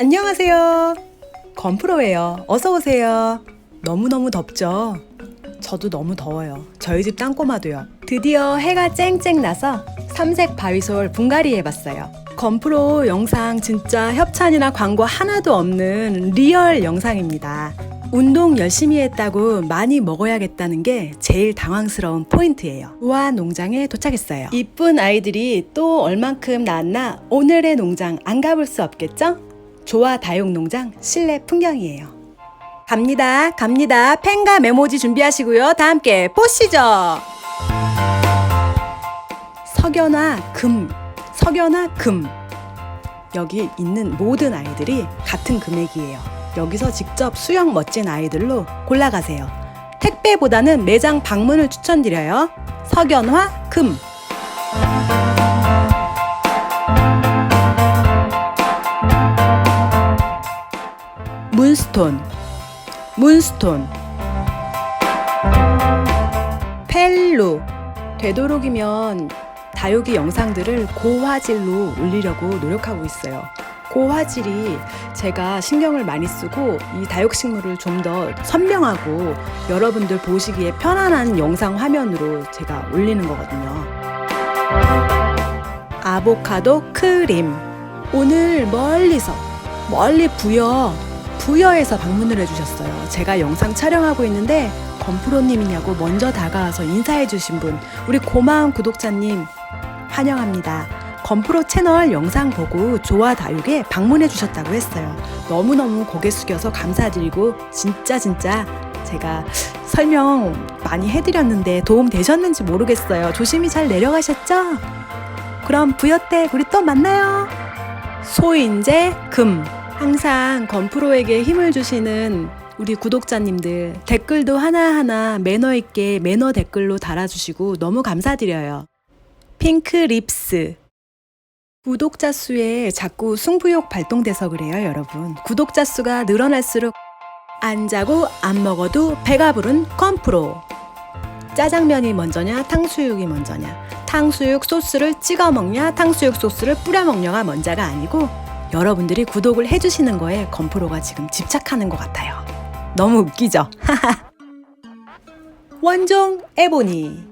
안녕하세요. 건프로예요. 어서 오세요. 너무너무 덥죠? 저도 너무 더워요. 저희 집 땅꼬마도요. 드디어 해가 쨍쨍 나서 삼색 바위솔 분갈이 해봤어요. 건프로 영상 진짜 협찬이나 광고 하나도 없는 리얼 영상입니다. 운동 열심히 했다고 많이 먹어야겠다는 게 제일 당황스러운 포인트예요. 우아 농장에 도착했어요. 이쁜 아이들이 또 얼만큼 낳았나 오늘의 농장 안 가볼 수 없겠죠? 조화 다육 농장 실내 풍경이에요. 갑니다, 갑니다. 펜과 메모지 준비하시고요. 다 함께 보시죠. 석연화 금, 석연화 금. 여기 있는 모든 아이들이 같은 금액이에요. 여기서 직접 수영 멋진 아이들로 골라가세요. 택배보다는 매장 방문을 추천드려요. 석연화 금. 문스톤, 문스톤, 펠루. 되도록이면 다육이 영상들을 고화질로 올리려고 노력하고 있어요. 고화질이 제가 신경을 많이 쓰고 이 다육식물을 좀 더 선명하고 여러분들 보시기에 편안한 영상 화면으로 제가 올리는 거거든요. 아보카도 크림. 오늘 멀리서 멀리 부여 부여에서 방문을 해주셨어요. 제가 영상 촬영하고 있는데 건프로님이냐고 먼저 다가와서 인사해주신 분 우리 고마운 구독자님 환영합니다. 건프로 채널 영상 보고 조화 다육에 방문해 주셨다고 했어요. 너무너무 고개 숙여서 감사드리고 진짜 진짜 제가 설명 많이 해드렸는데 도움 되셨는지 모르겠어요. 조심히 잘 내려가셨죠? 그럼 부여 때 우리 또 만나요. 소인재 금 항상 건프로에게 힘을 주시는 우리 구독자님들 댓글도 하나하나 매너 있게 매너 댓글로 달아주시고 너무 감사드려요. 핑크 립스 구독자 수에 자꾸 승부욕 발동돼서 그래요, 여러분. 구독자 수가 늘어날수록 안 자고 안 먹어도 배가 부른 건프로. 짜장면이 먼저냐, 탕수육이 먼저냐. 탕수육 소스를 찍어 먹냐, 탕수육 소스를 뿌려 먹냐가 먼저가 아니고 여러분들이 구독을 해주시는 거에 건프로가 지금 집착하는 것 같아요. 너무 웃기죠? 원종 에보니.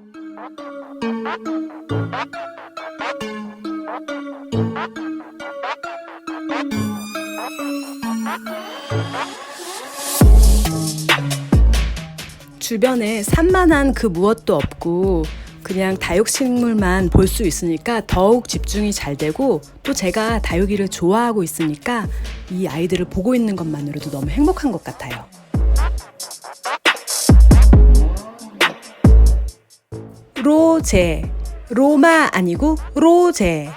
주변에 산만한 그 무엇도 없고 그냥 다육식물만 볼 수 있으니까 더욱 집중이 잘 되고 또 제가 다육이를 좋아하고 있으니까 이 아이들을 보고 있는 것만으로도 너무 행복한 것 같아요. 로제 로마 아니고 로제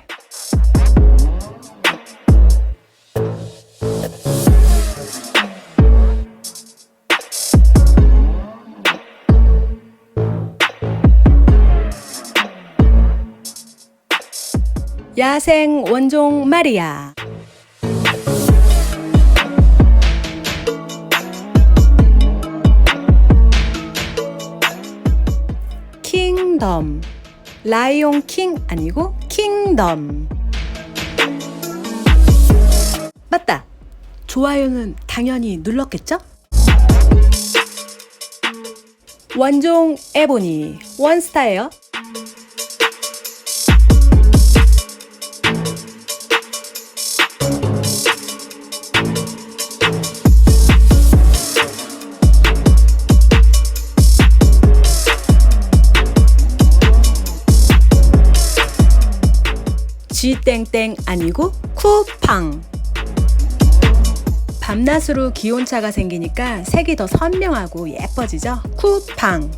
야생 원종 마리아. 킹덤. 라이온 킹 아니고 킹덤. 맞다. 좋아요는 당연히 눌렀겠죠? 원종 에보니. 원스타예요 G땡땡 아니고 쿠팡 밤낮으로 기온차가 생기니까 색이 더 선명하고 예뻐지죠? 쿠팡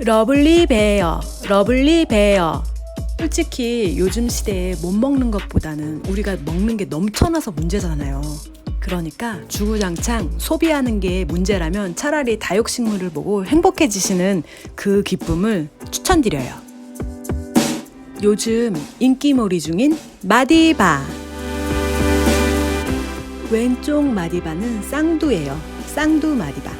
러블리 베어 러블리 베어 솔직히 요즘 시대에 못 먹는 것보다는 우리가 먹는 게 넘쳐나서 문제잖아요. 그러니까 주구장창 소비하는 게 문제라면 차라리 다육식물을 보고 행복해지시는 그 기쁨을 추천드려요. 요즘 인기몰이 중인 마디바. 왼쪽 마디바는 쌍두예요. 쌍두 마디바.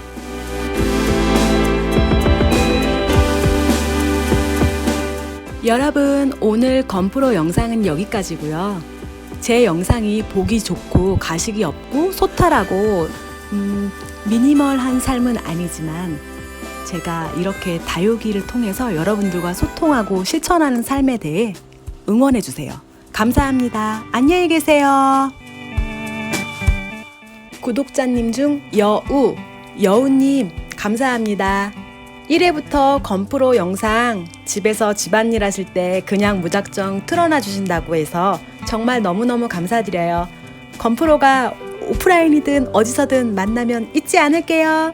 여러분, 오늘 건프로 영상은 여기까지고요. 제 영상이 보기 좋고 가식이 없고 소탈하고 음, 미니멀한 삶은 아니지만 제가 이렇게 다육이를 통해서 여러분들과 소통하고 실천하는 삶에 대해 응원해 주세요. 감사합니다. 안녕히 계세요. 구독자님 중 여우, 여우님, 감사합니다. 1회부터 건프로 영상 집에서 집안일 하실 때 그냥 무작정 틀어놔 주신다고 해서 정말 너무너무 감사드려요. 건프로가 오프라인이든 어디서든 만나면 잊지 않을게요.